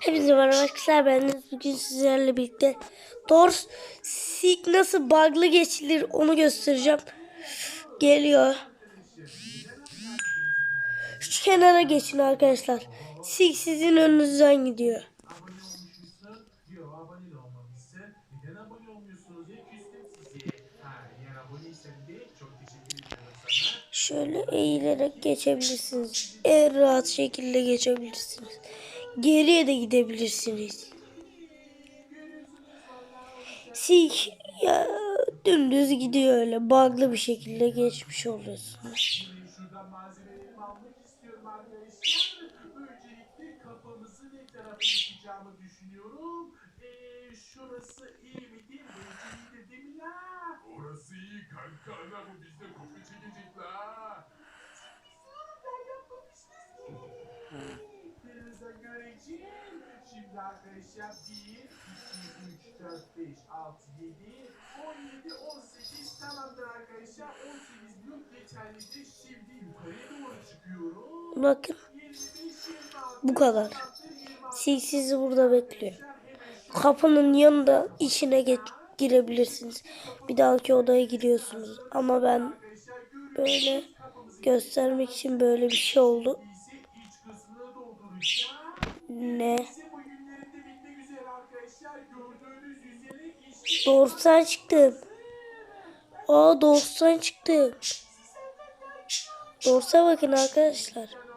Hepinize merhaba arkadaşlar. Ben bugün sizlerle birlikte Dors Sig nasıl bug'lı geçilir onu göstereceğim. Geliyor. Şu kenara geçin arkadaşlar. Sig sizin önünüzden gidiyor. Şöyle eğilerek geçebilirsiniz. En rahat şekilde geçebilirsiniz. Geriye de gidebilirsiniz. Sig ya dümdüz gidiyor öyle. Bug'lı bir şekilde geçmiş oluyorsunuz. Şuradan Arkadaşlar 1, 2, 3, 4, 5, 6, 7, 17, 18 tamamdır arkadaşlar. 18 blok geçerlidir. Şimdi yukarıya doğru çıkıyorum. Bakın 25, 26, bu kadar. 26, Sig sizi burada bekliyor. Kapının yanında içine geç, girebilirsiniz. Bir dahaki odaya giriyorsunuz. Ama ben böyle göstermek için böyle bir şey oldu. Ne? 90 çıktım. Aa 90 çıktım. Dorsa bakın arkadaşlar.